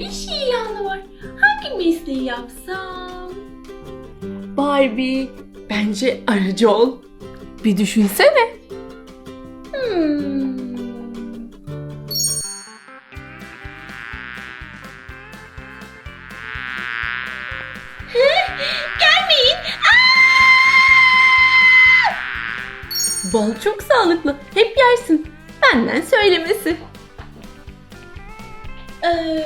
bir şey yanı var. Hangi mesleği yapsam? Barbie, bence aracı ol. Bir düşünsene. Hmm. Bal çok sağlıklı. Hep yersin. Benden söylemesi. Ee,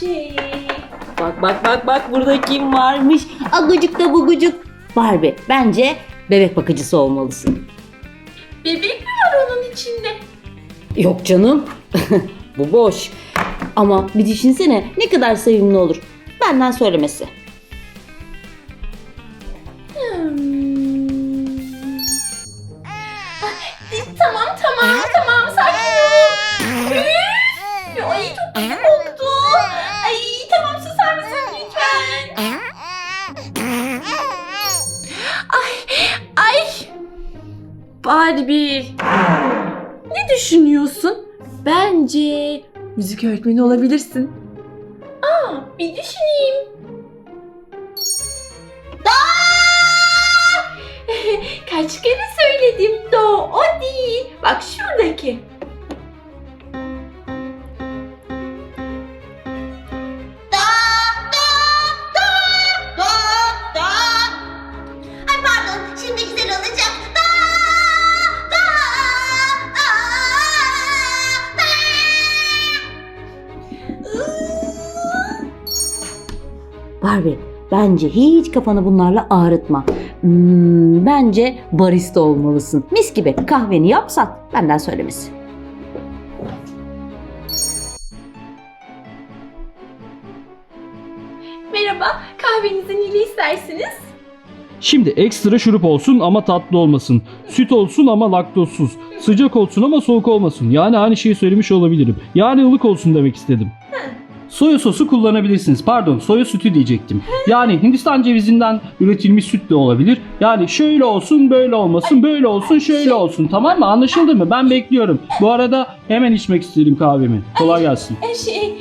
şey... Bak bak bak bak burada kim varmış? Agucuk da bugucuk. Barbie bence bebek bakıcısı olmalısın. Bebek mi var onun içinde? Yok canım. Bu boş. Ama bir düşünsene ne kadar sevimli olur. Benden söylemesi. Barbie. Ne düşünüyorsun? Bence müzik öğretmeni olabilirsin. Aa bir düşüneyim. Kaç kere söyledim do o değil. Bak şuradaki. Barbie bence hiç kafanı bunlarla ağrıtma. Hmm, bence barista olmalısın. Mis gibi kahveni yap sat. Benden söylemesi. Merhaba, kahvenizi neli istersiniz? Şimdi ekstra şurup olsun ama tatlı olmasın. Süt olsun ama laktozsuz. Sıcak olsun ama soğuk olmasın. Yani aynı şeyi söylemiş olabilirim. Yani ılık olsun demek istedim. Soya sosu kullanabilirsiniz. Pardon soya sütü diyecektim. Yani Hindistan cevizinden üretilmiş süt de olabilir. Yani şöyle olsun böyle olmasın böyle olsun şöyle olsun tamam mı? Anlaşıldı mı? Ben bekliyorum. Bu arada hemen içmek istedim kahvemi. Kolay gelsin. E, Şey, eee,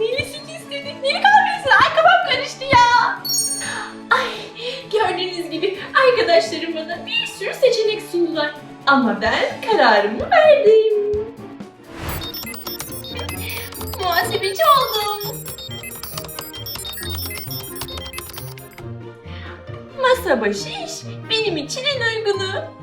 neli süt istedik, neli kahvesi. Ay kafam karıştı ya. Ay, gördüğünüz gibi arkadaşlarım bana bir sürü seçenek sundular. Ama ben kararımı verdim. Muhasebeci oldum. Masa başı iş benim için en uygunu.